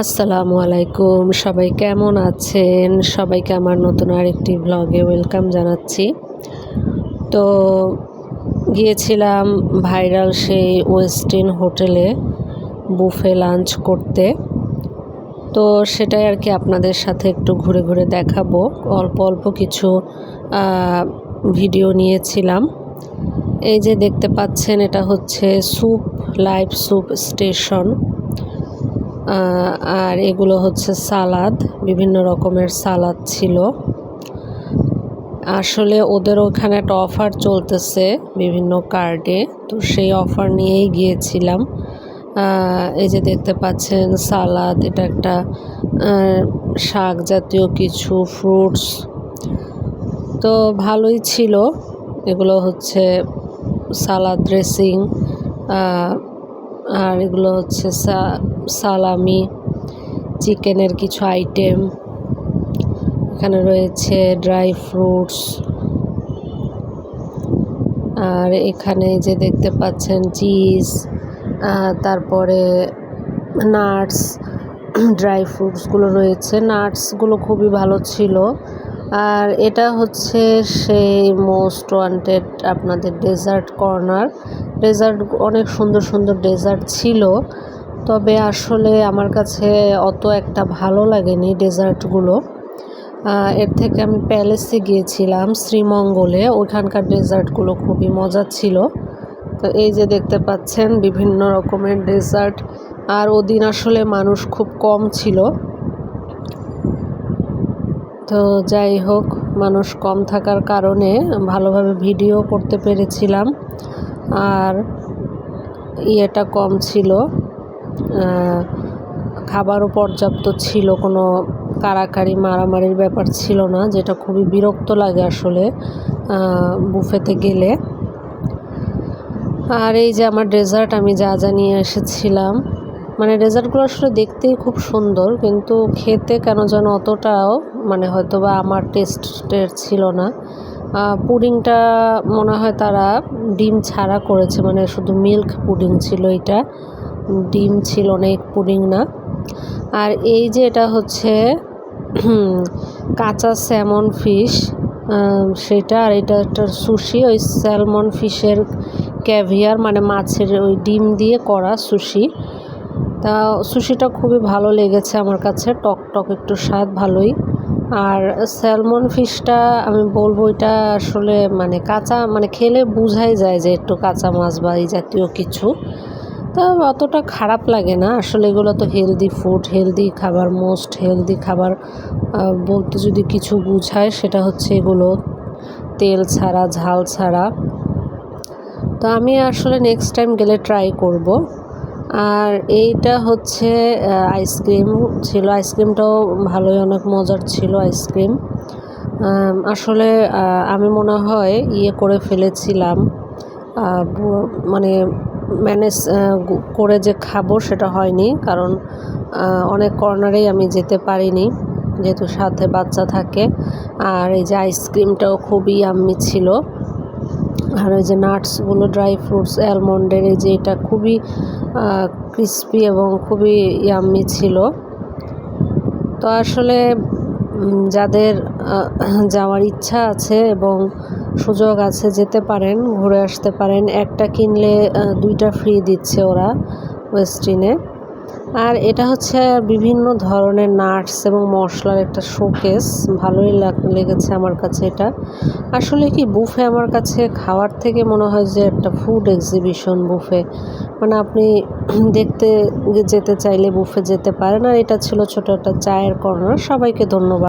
আসসালামু আলাইকুম। সবাই কেমন আছেন? সবাইকে আমার নতুন আরেকটি ব্লগে ওয়েলকাম জানাচ্ছি। তো গিয়েছিলাম ভাইরাল সেই ওয়েস্টিন হোটেলে বুফে লাঞ্চ করতে। তো সেটাই আর কি আপনাদের সাথে একটু ঘুরে ঘুরে দেখাবো। অল্প অল্প কিছু ভিডিও নিয়েছিলাম। এই যে দেখতে পাচ্ছেন, এটা হচ্ছে স্যুপ লাইভ স্যুপ স্টেশন আর এগুলো হচ্ছে সালাদ, বিভিন্ন রকমের সালাদ ছিল। আসলে ওদের ওখানে একটা অফার চলতেছে বিভিন্ন কার্ডে, তো সেই অফার নিয়েই গিয়েছিলাম। এই যে দেখতে পাচ্ছেন সালাদ, এটা একটা শাক জাতীয় কিছু ফ্রুটস তো ভালোই ছিল। এগুলো হচ্ছে সালাদ ড্রেসিং আর এগুলো হচ্ছে সালামি, চিকেনের কিছু আইটেম এখানে রয়েছে ড্রাই ফ্রুটস আর এখানে যে দেখতে পাচ্ছেন চিজ তারপরে নাটস ড্রাই ফ্রুটসগুলো রয়েছে। নাটসগুলো খুবই ভালো ছিল। আর এটা হচ্ছে সেই মোস্ট ওয়ান্টেড আপনাদের ডেজার্ট কর্নার ডেজার্ট অনেক সুন্দর সুন্দর ডেজার্ট ছিল, তবে আসলে আমার কাছে অত একটা ভালো লাগেনি ডেজার্টগুলো। এর থেকে আমি প্যালেসে গিয়েছিলাম শ্রীমঙ্গলে, ওইখানকার ডেজার্টগুলো খুবই মজা ছিল। তো এই যে দেখতে পাচ্ছেন বিভিন্ন রকমের ডেজার্ট, আর ওদিন আসলে মানুষ খুব কম ছিল। তো যাই হোক, মানুষ কম থাকার কারণে ভালোভাবে ভিডিও করতে পেরেছিলাম। আর ইয়েটা কম ছিল। খাবারও পর্যাপ্ত ছিল, কোনো কারাকারি মারামারির ব্যাপার ছিল না, যেটা খুবই বিরক্ত লাগে আসলে বুফেতে গেলে। আর এই যে আমার ডেজার্ট, আমি যা যা নিয়ে এসেছিলাম মানে ডেজার্টগুলো আসলে দেখতেই খুব সুন্দর, কিন্তু খেতে কেন যেন অতটাও মানে হয়তো বা আমার টেস্টের ছিল না। পুডিংটা মনে হয় তারা ডিম ছাড়া করেছে মানে শুধু মিল্ক পুডিং ছিল এটা। ডিম ছিল এক পুডিং না। আর এই যে এটা হচ্ছে কাঁচা স্যামন ফিশ সেটা আর এটা একটা সুশি, ওই স্যালমন ফিশের ক্যাভিয়ার মানে মাছের ওই ডিম দিয়ে করা সুশি। তা সুশিটা খুবই ভালো লেগেছে আমার কাছে, টক টক একটু স্বাদ ভালোই। আর স্যালমন ফিশটা আমি বলব এটা আসলে মানে কাঁচা মানে খেলে বোঝাই যায় যে একটু কাঁচা মাছ বা এই জাতীয় কিছু। তা অতটা খারাপ লাগে না। আসলে এগুলো তো হেলদি ফুড হেলদি খাবার মোস্ট হেলদি খাবার। বলতে যদি কিছু বুঝায় সেটা হচ্ছে এগুলো, তেল ছাড়া, ঝাল ছাড়া। তো আমি আসলে নেক্সট টাইম গেলে ট্রাই করব। আর এইটা হচ্ছে আইসক্রিম। ছিল আইসক্রিমটাও ভালোই, অনেক মজার ছিল আইসক্রিম। আসলে আমি মনে হয় ইয়ে করে ফেলেছিলাম। মানে ম্যানেজ করে যে খাব সেটা হয়নি। কারণ অনেক কর্নারেই আমি যেতে পারিনি, যেহেতু সাথে বাচ্চা থাকে। আর এই যে আইসক্রিমটাও খুবই আমি ছিল। আর ওই যে নাটসগুলো, ড্রাই ফ্রুটস, অ্যালমন্ডের এই যে এটা খুবই ক্রিস্পি এবং খুবই ইয়াম্মি ছিল। তো আসলে যাদের যাওয়ার ইচ্ছা আছে এবং সুযোগ আছে, যেতে পারেন, ঘুরে আসতে পারেন। একটা কিনলে দুইটা ফ্রি দিচ্ছে ওরা ওয়েস্টিনে আর এটা হচ্ছে বিভিন্ন ধরনের নাটস এবং মশলার একটা শোকেস। ভালোই লেগেছে আমার কাছে এটা। আসলে কি, বুফে আমার কাছে খাওয়ার থেকে মনে হয় যে একটা ফুড এক্সিবিশন বুফে। মানে আপনি দেখতে যেতে চাইলে বুফে যেতে পারেন। আর এটা ছিল ছোট একটা চায়ের কর্নার। সবাইকে ধন্যবাদ।